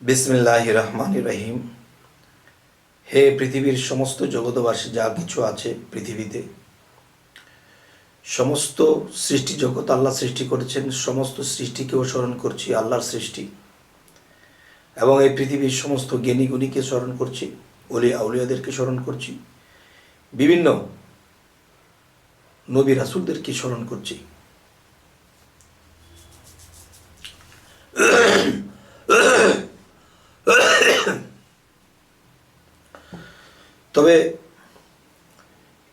বিসমিল্লাহ রহমান রহিম হে পৃথিবীর সমস্ত জগতবাসী যা কিছু আছে পৃথিবীতে, সমস্ত সৃষ্টি জগৎ আল্লাহ সৃষ্টি করেছেন, সমস্ত সৃষ্টিকেও স্মরণ করছি, আল্লাহর সৃষ্টি, এবং এই পৃথিবীর সমস্ত জ্ঞানী গুণীকে স্মরণ করছি অলি আউলিয়াদেরকে স্মরণ করছি, বিভিন্ন নবী রাসুলদেরকে স্মরণ করছি। তবে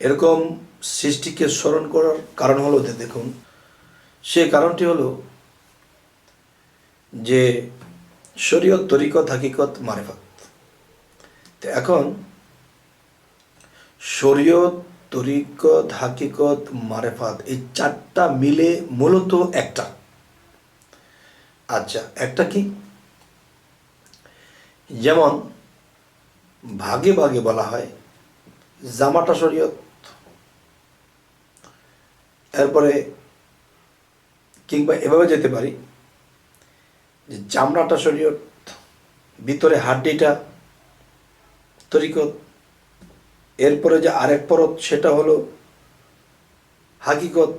এরকম সৃষ্টিকে স্মরণ করার কারণ হলো দেখুন, সে কারণটি হলো যে শরীয়ত, তরিকত, হাকিকত, মারেফত। তো এখন শরীয়ত, তরিকত, হাকিকত, মারেফাত, এই চারটা মিলে মূলত একটা। আচ্ছা একটা কি? যেমন ভাগে ভাগে বলা হয় জামাটা শরীয়ত। এরপরে কিংবা এভাবে যেতে পারি যে চামড়াটা শরীয়ত, ভিতরে হাড্ডিটা, তরিকত, এরপরে যে আরেক পরত সেটা হলো হাকিকত,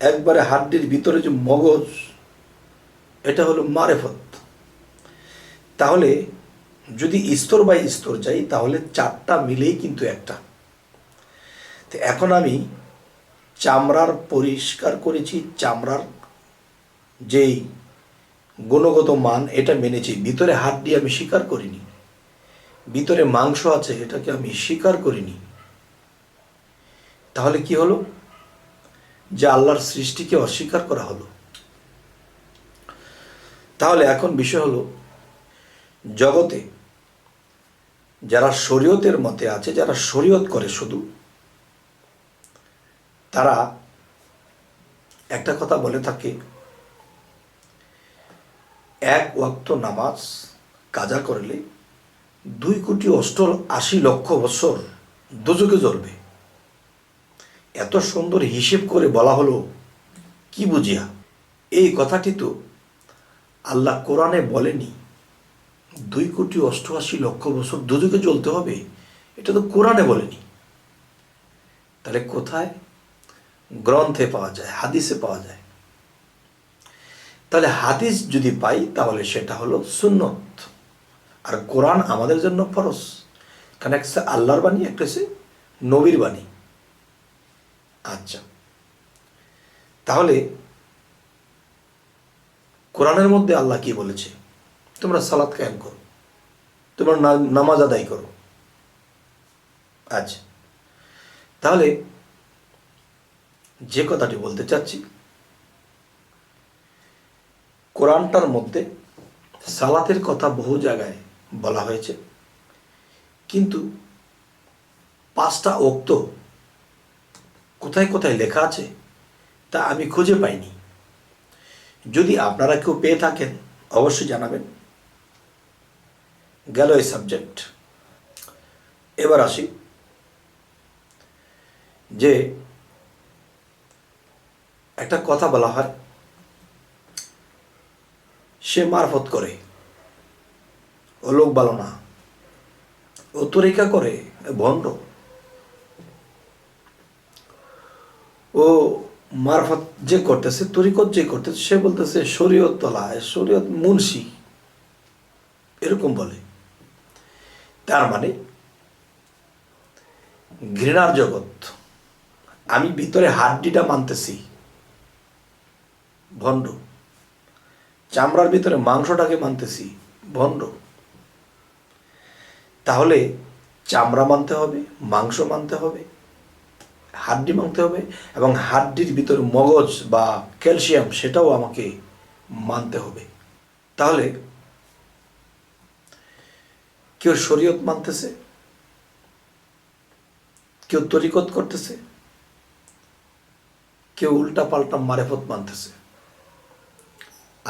একবারে হাড্ডির ভিতরে যে মগজ, এটা হলো মারেফত। তাহলে যদি স্তর বাই স্তর যাই তাহলে চারটা মিলেই কিন্তু একটা। তো এখন আমি চামড়ার পরিষ্কার করেছি, চামড়ার যেই গুণগত মান, এটা মেনেছি। ভিতরে হাত দিয়ে আমি স্বীকার করিনি। ভিতরে মাংস আছে, এটাকে আমি স্বীকার করিনি। তাহলে কি হলো? যে আল্লাহর সৃষ্টিকে অস্বীকার করা হলো। তাহলে এখন বিষয় হলো, জগতে যারা শরীয়তের মতে আছে, যারা শরীয়ত করে শুধু, তারা একটা কথা বলে থাকে, এক ওয়াক্ত নামাজ কাজা করলে দুই কোটি অষ্ট আশি লক্ষ বছর দুযোগে জ্বলবে। এত সুন্দর হিসেব করে বলা হলো, কি বুঝিয়া? এই কথাটি তো আল্লাহ কোরআনে বলেনি। দুই কোটি অষ্টআশি লক্ষ বছর দুযোগে জ্বলতে হবে? এটা তো কোরআনে বলেনি। তাহলে কোথায়? গ্রন্থে পাওয়া যায়, হাদিসে পাওয়া যায়। তাহলে হাদিস যদি পাই, তাহলে সেটা হলো সুন্নত। আর কোরআন আমাদের জন্য ফরস কারণ একটা আল্লাহর বাণী, একটা হচ্ছে নবীর বাণী। আচ্ছা। তাহলে কোরআনের মধ্যে আল্লাহ কি বলেছে? তোমরা সালাদ কায়েম করো। তোমরা নামাজ আদায় করো। আচ্ছা। তাহলে যে কথাটি বলতে চাচ্ছি, কোরআনটার মধ্যে সালাতের কথা বহু জায়গায় বলা হয়েছে, কিন্তু পাঁচটা অক্ত কোথায় কোথায় লেখা আছে তা আমি খুঁজে পাইনি। যদি আপনারা কেউ পেয়ে থাকেন, অবশ্যই জানাবেন। গেল এই সাবজেক্ট এবার আসি যে একটা কথা বলা হয়, সে মারফত করে, ও লোক ভালো না, ও তরিকা করে ভণ্ড। ও মারফত যে করতেছে, তরিকত যে করতেছে, সে বলতেছে শরীয়ত তলা শরীয়ত মুন্সি, এরকম বলে। তার মানে ঘৃণার জগৎ। আমি ভিতরে হাড্ডিটা মানতেছি। ভণ্ড। চামড়ার ভিতরে মাংসটাকে মানতেছি। ভণ্ড। তাহলে চামড়া মানতে হবে, মাংস মানতে হবে, হাড্ডি মানতে হবে এবং হাড্ডির ভিতরে মগজ বা ক্যালসিয়াম সেটাও আমাকে মানতে হবে। তাহলে কেউ শরীয়ত মানতেছে, কেউ তরিকত করতেছে, কেউ উল্টা পাল্টা মারেফত মানতেছে।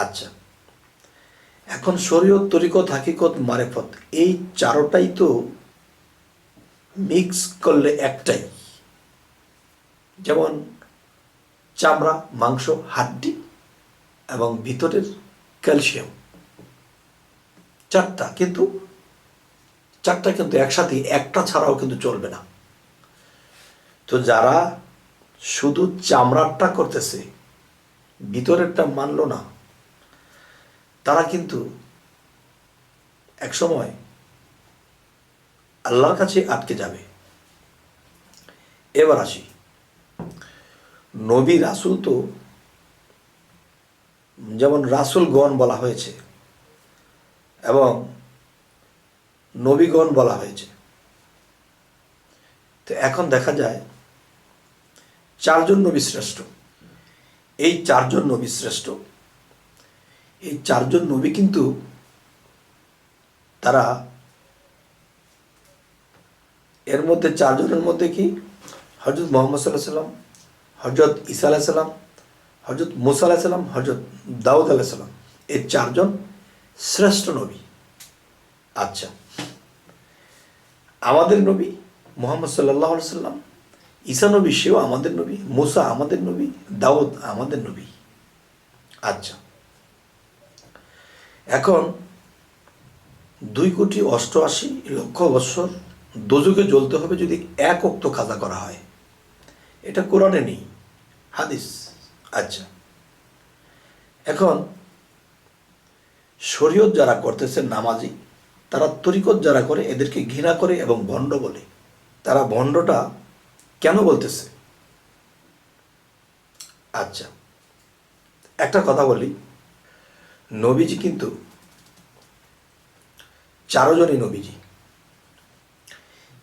আচ্ছা এখন শরীয়ত, তরিকত, হাকিকত, মারেফত, এই চারোটাই তো মিক্স করলে একটাই। যেমন চামড়া, মাংস, হাড্ডি এবং ভিতরের ক্যালসিয়াম, চারটা। কিন্তু চারটা কিন্তু একসাথে একটা ছাড়াও কিন্তু চলবে না। তো যারা শুধু চামড়ারটা করতেছে, ভিতরেরটা মানলো না, তারা কিন্তু একসময় আল্লাহর কাছে আটকে যাবে। এবার আসি। নবী রাসুল তো যেমন রাসুলগণ বলা হয়েছে এবং নবীগণ বলা হয়েছে। তো এখন দেখা যায়, চারজন নবী শ্রেষ্ঠ। এই চারজন নবী শ্রেষ্ঠ, এই চারজন নবী কিন্তু তারা এর মধ্যে চারজনের মধ্যে কি? হজরত মোহাম্মদ সাল্লাহ সাল্লাম হজরত ঈসা আলাহ সাল্লাম হজরত মুসা আলাহ সাল্লাম হজরত দাউদ আলাহ সাল্লাম এই চারজন শ্রেষ্ঠ নবী। আচ্ছা আমাদের নবী মোহাম্মদ সাল্লাহ সাল্লাম ঈসা নবী সেও আমাদের নবী, মুসা আমাদের নবী, দাউদ আমাদের নবী। আচ্ছা। এখন দুই কোটি অষ্টআশি লক্ষ বৎসর দোজকে জ্বলতে হবে যদি এক অক্ত কাজা করা হয়। এটা কোরআনে নেই, হাদিস। আচ্ছা। এখন শরীয়ত যারা করতেছে নামাজি তারা তরিকত যারা করে, এদেরকে ঘৃণা করে এবং ভণ্ড বলে। তারা ভণ্ডটা কেন বলতেছে? আচ্ছা একটা কথা বলি। নবীজি কিন্তু চারজনই নবীজি।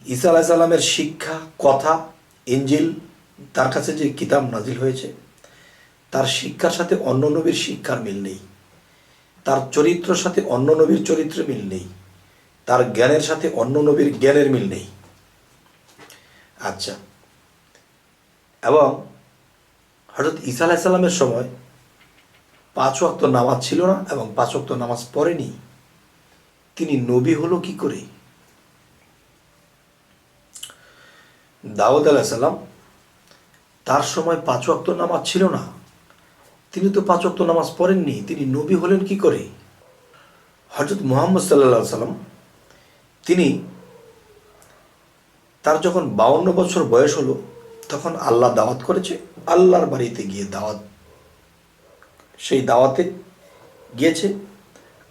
ঈসা আলাহ সাল্লামের শিক্ষা, কথা ইঞ্জিল তার কাছে যে কিতাব নাজিল হয়েছে, তার শিক্ষার সাথে অন্য নবীর শিক্ষার মিল নেই। তার চরিত্রের সাথে অন্য নবীর চরিত্রের মিল নেই। তার জ্ঞানের সাথে অন্য নবীর জ্ঞানের মিল নেই। আচ্ছা। এবং হজরত ঈসা আলাহ সাল্লামের সময় পাঁচ ওয়াক্ত নামাজ ছিল না এবং পাঁচ ওয়াক্ত নামাজ পড়েনি। তিনি নবী হলো কি করে? দাউদ আলাহ সাল্লাম তার সময় পাঁচ ওয়াক্ত নামাজ ছিল না। তিনি তো পাঁচ ওয়াক্ত নামাজ পড়েননি, তিনি নবী হলেন কি করে? হজরত মোহাম্মদ সাল্লা সাল্লাম তিনি তার যখন বাউন্ন বছর বয়স হলো, তখন আল্লাহ দাওয়াত করেছে, আল্লাহর বাড়িতে গিয়ে দাওয়াত। সেই দাওয়াতে গিয়েছে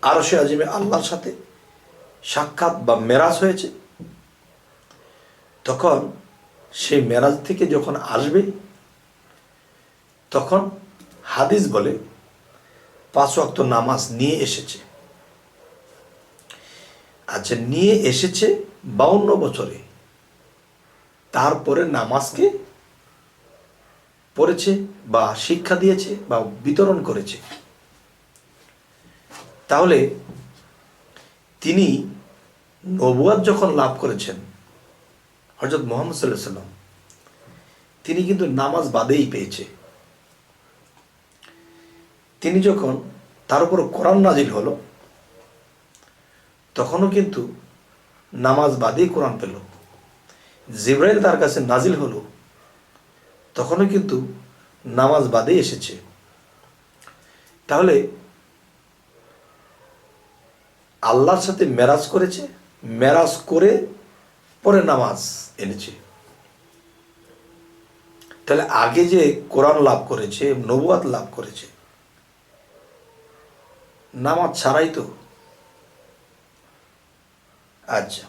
আরও সে আজিমে আল্লাহর সাথে সাক্ষাৎ বা মেরাজ হয়েছে। তখন সেই মেরাজ থেকে যখন আসবে, তখন হাদিস বলে পাঁচ ওয়াক্ত নামাজ নিয়ে এসেছে। আচ্ছা নিয়ে এসেছে বাউন্ন বছরে। তারপরে নামাজকে পড়েছে বা শিক্ষা দিয়েছে বা বিতরণ করেছে। তাহলে তিনি নবুয়াদ যখন লাভ করেছেন হজরত মোহাম্মদ সাল্লাহ সাল্লাম তিনি কিন্তু নামাজ বাদেই পেয়েছে। তিনি যখন তার উপর কোরআন নাজিল হলো তখনও কিন্তু নামাজ বাদেই কোরআন পেল জিব্রাইল তার কাছে নাজিল হলো, তখনও কিন্তু নামাজ বাদেই এসেছে। তাহলে আল্লাহর সাথে মেরাজ করেছে, মেরাজ করে পরে নামাজ এনেছে। তাহলে আগে যে কোরআন লাভ করেছে, নবুয়াত লাভ করেছে, নামাজ ছাড়াই তো আচ্ছা।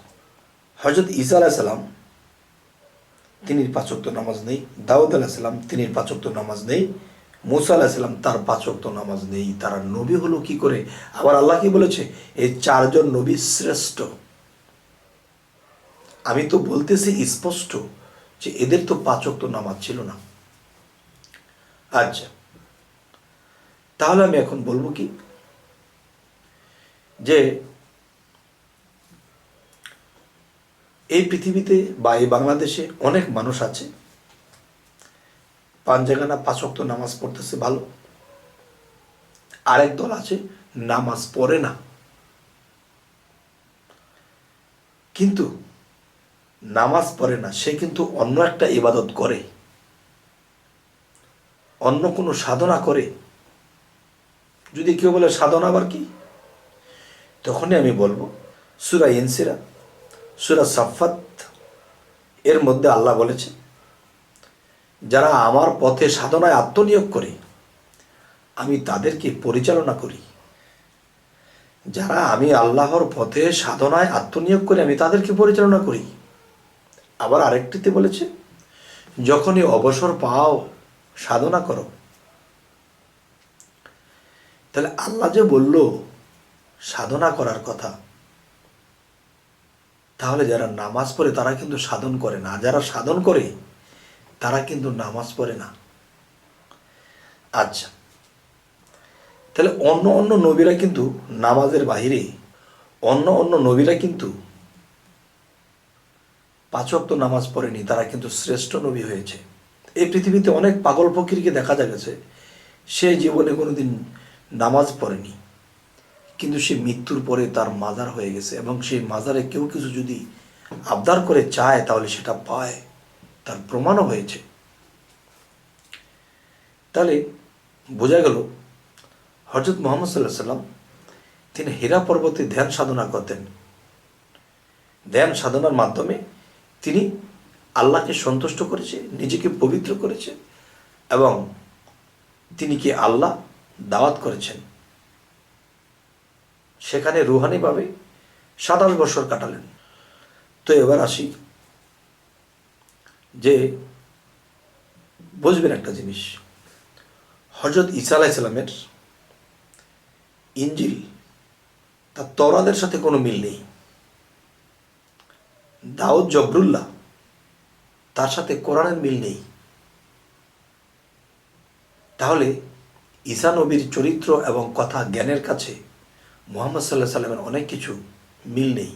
হজরত ঈসা আলাহ সাল্লাম তিনি পাঁচক্ত নামাজ নেই। দাউদ আলাহ সাল্লাম তিনি পাঁচক্ত নামাজ নেই। মুসা আলাহ সাল্লাম তার পাঁচক্ত নামাজ নেই। তারা নবী হলো কি করে? আবার আল্লাহ কি বলেছে? এই চারজন নবী শ্রেষ্ঠ। আমি তো বলতেছি স্পষ্ট যে এদের তো পাঁচক্ত নামাজ ছিল না। আচ্ছা। তাহলে আমি এখন বলব কি? যে এই পৃথিবীতে বা এই বাংলাদেশে অনেক মানুষ আছে। পাঞ্জাগানা পাঁচক্ত নামাজ পড়তেছে ভালো। আরেক দল আছে, নামাজ পড়ে না। কিন্তু নামাজ পড়ে না, সে কিন্তু অন্য একটা ইবাদত করে। অন্য কোনো সাধনা করে। যদি কেউ বলে, সাধনা আবার কি? তখনই আমি বলব, সুরা ইনসিরা সুরা সাফাত এর মধ্যে আল্লাহ বলেছে যারা আমার পথে সাধনায় আত্মনিয়োগ করে, আমি তাদেরকে পরিচালনা করি। যারা আমি আল্লাহর পথে সাধনায় আত্মনিয়োগ করে, আমি তাদেরকে পরিচালনা করি। আবার আরেকটিতে বলেছে, যখনই অবসর পাও, সাধনা করো। তাহলে আল্লাহ যে বলল, সাধনা করার কথা তাহলে যারা নামাজ পড়ে তারা কিন্তু সাধন করে না। যারা সাধন করে, তারা কিন্তু নামাজ পড়ে না। আচ্ছা। তাহলে অন্য অন্য নবীরা কিন্তু নামাজের বাহিরে অন্য অন্য নবীরা কিন্তু পাঁচ ওয়াক্ত নামাজ পড়েনি, তারা কিন্তু শ্রেষ্ঠ নবী হয়েছে। এই পৃথিবীতে অনেক পাগল ফকিরকে দেখা গেছে সে জীবনে কোনোদিন নামাজ পড়েনি। কিন্তু সে মৃত্যুর পরে তার মাজার হয়ে গেছে এবং সেই মাজারে কেউ কিছু যদি আবদার করে চায়, তাহলে সেটা পায়। তার প্রমাণও হয়েছে। তাহলে বোঝা গেল হজরত মোহাম্মদ সাল্লাহ সাল্লাম তিনি হীরা পর্বতে ধ্যান সাধনা করতেন। ধ্যান সাধনার মাধ্যমে তিনি আল্লাহকে সন্তুষ্ট করেছে, নিজেকে পবিত্র করেছে এবং তিনি কি আল্লাহ দাওয়াত করেছেন। সেখানে রুহানিভাবে সাতাশ বছর কাটালেন। তো এবার আসি যে বুঝবেন একটা জিনিস। হজরত ইসা আলাইসালামের ইঞ্জিল, তার তরাদের সাথে কোনো মিল নেই। দাউদ জবরুল্লাহ, তার সাথে কোরআনের মিল নেই। তাহলে ঈসা নবীর চরিত্র এবং কথা জ্ঞানের কাছে মোহাম্মদ সাল্লাহ সাল্লামের অনেক কিছু মিল নেই।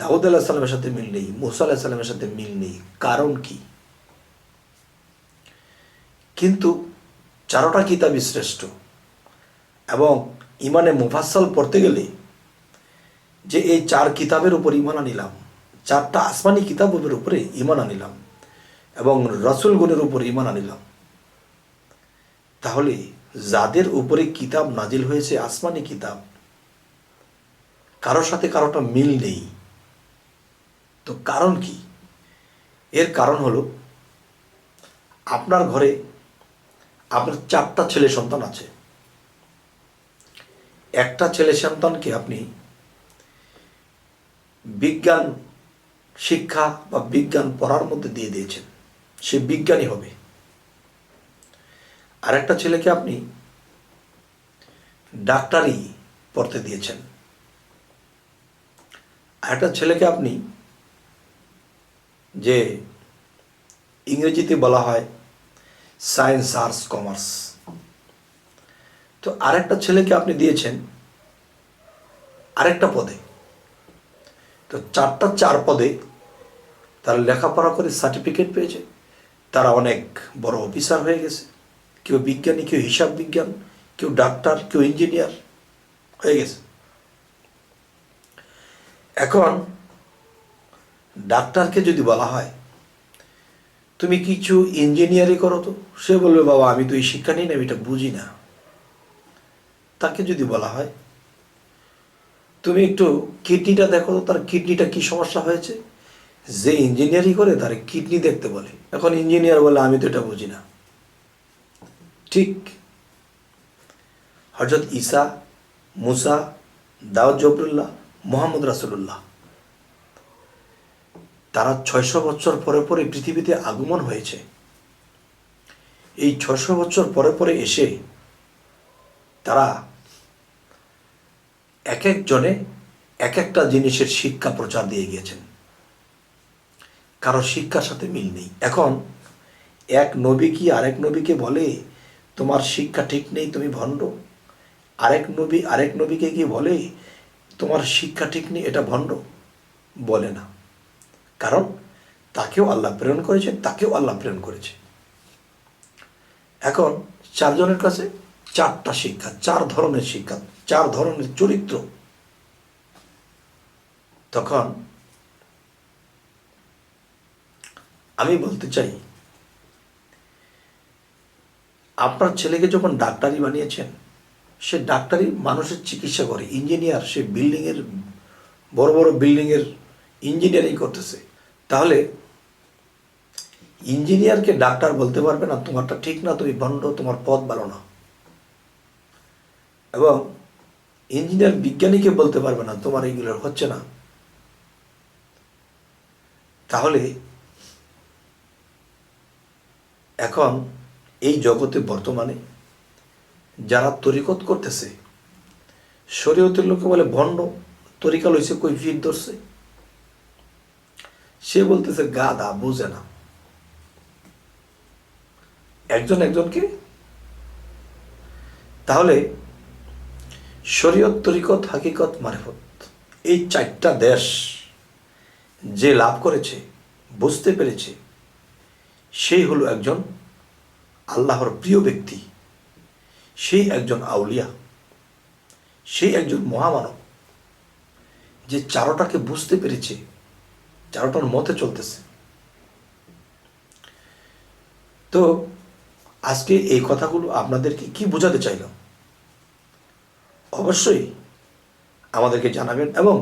দাউদ আল্লাহ সাল্লামের সাথে মিল নেই, মুসা আল্লাহ সাল্লামের সাথে মিল নেই। কারণ কি? কিন্তু চারোটা কিতাবই শ্রেষ্ঠ এবং ইমানে মুফাসল পড়তে গেলে যে এই চার কিতাবের উপর ইমান আনিলাম, চারটা আসমানি কিতাবের উপরে ইমান আনিলাম এবং রসুলগুনের উপর ইমান আনিলাম, তাহলে যাদের উপরে কিতাব নাজিল হয়েছে, আসমানি কিতাব, কারোর সাথে কারোটা মিল নেই। তো কারণ কি? এর কারণ হলো, আপনার ঘরে আপনার চারটা ছেলে সন্তান আছে। একটা ছেলে সন্তানকে আপনি বিজ্ঞান, শিক্ষা বা বিজ্ঞান পড়ার মধ্যে দিয়ে দিয়েছেন। সে বিজ্ঞানী হবে। আরেকটা ছেলেকে আপনি ডাক্তারি পড়তে দিয়েছেন। আরেকটা ছেলেকে আপনি যে ইংরেজিতে বলা হয় সায়েন্স, আর্টস, কমার্স। তো আরেকটা ছেলেকে আপনি দিয়েছেন আরেকটা পদে। তো চারটা চার পদে তারা লেখাপড়া করে সার্টিফিকেট পেয়েছে। তারা অনেক বড় অফিসার হয়ে গেছে। কেউ বিজ্ঞানী, কেউ হিসাব বিজ্ঞান, কেউ ডাক্তার, কেউ ইঞ্জিনিয়ার, হয়ে গেছে। এখন ডাক্তারকে যদি বলা হয়, তুমি কিছু ইঞ্জিনিয়ারিং করো তো? সে বলবে, বাবা, আমি তো এই শিক্ষা নিই না, আমি এটা বুঝি না। তাকে যদি বলা হয়, তুমি একটু কিডনিটা দেখো তো, তার কিডনিটা কি সমস্যা হয়েছে? যে ইঞ্জিনিয়ারিং করে, তার কিডনি দেখতে বলে। এখন ইঞ্জিনিয়ার বলে, আমি তো এটা বুঝি না। ঠিক। হজরত ঈসা, মুসা, দাউদ জবরুল্লাহ, মোহাম্মদ রাসুল্লাহ তারা ছয়শো বছর পরে পরে পৃথিবীতে আগমন হয়েছে। এই ছশো বছর পরে পরে এসে তারা এক একজনে এক একটা জিনিসের শিক্ষা প্রচার দিয়ে গিয়েছেন। কারও শিক্ষার সাথে মিল নেই। এখন এক নবী কি আরেক নবীকে বলে তোমার শিক্ষা ঠিক নেই, তুমি ভণ্ড। আরেক নবী, আরেক নবীকে কি বলে, তোমার শিক্ষা ঠিক নেই, এটা ভণ্ড। বলে না। কারণ তাকেও আল্লাহ প্রেরণ করেছেন, তাকেও আল্লাহ প্রেরণ করেছে। এখন চারজনের কাছে চারটা শিক্ষা, চার ধরনের শিক্ষা, চার ধরনের চরিত্র। তখন আমি বলতে চাই আপনার ছেলেকে যখন ডাক্তারি বানিয়েছেন, সে ডাক্তারি মানুষের চিকিৎসা করে ইঞ্জিনিয়ার সে বিল্ডিংয়ের বড় বড় বিল্ডিংয়ের ইঞ্জিনিয়ারিং করতেছে। তাহলে ইঞ্জিনিয়ারকে ডাক্তার বলতে পারবে না, তোমারটা ঠিক না, তুমি ভণ্ড, তোমার পথ ভালো না। এবং ইঞ্জিনিয়ার বিজ্ঞানীকে বলতে পারবে না, তোমার এইগুলো হচ্ছে না। তাহলে এখন এই জগতে বর্তমানে যারা তরিকত করতেছে, শরীয়তের লোকে বলে ভণ্ড, তরিকা লইছে কই ভিড় ধরছে। সে বলতেছে গাদা বুঝে না। একজন একজনকে? তাহলে শরীয়ত, তরিকত, হাকিকত, মারেফত, এই চারটা দেশ যে লাভ করেছে, বুঝতে পেরেছে, সেই হলো একজন আল্লাহর প্রিয় ব্যক্তি, সেই একজন আউলিয়া, সেই একজন মহামানব যে চারোটাকে বুঝতে পেরেছে, চারোটার মতে চলতেছে। তো আজকে এই কথাগুলো আপনাদেরকে কি বোঝাতে চাইলাম? অবশ্যই আমাদেরকে জানাবেন এবং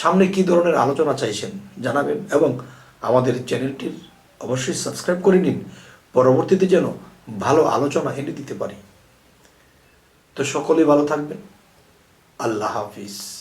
সামনে কি ধরনের আলোচনা চাইছেন জানাবেন এবং আমাদের চ্যানেলটির অবশ্যই সাবস্ক্রাইব করে নিন। পরবর্তীতে যেন ভালো আলোচনা এনে দিতে পারি। তো সকলেই ভালো থাকবেন। আল্লাহ হাফিজ।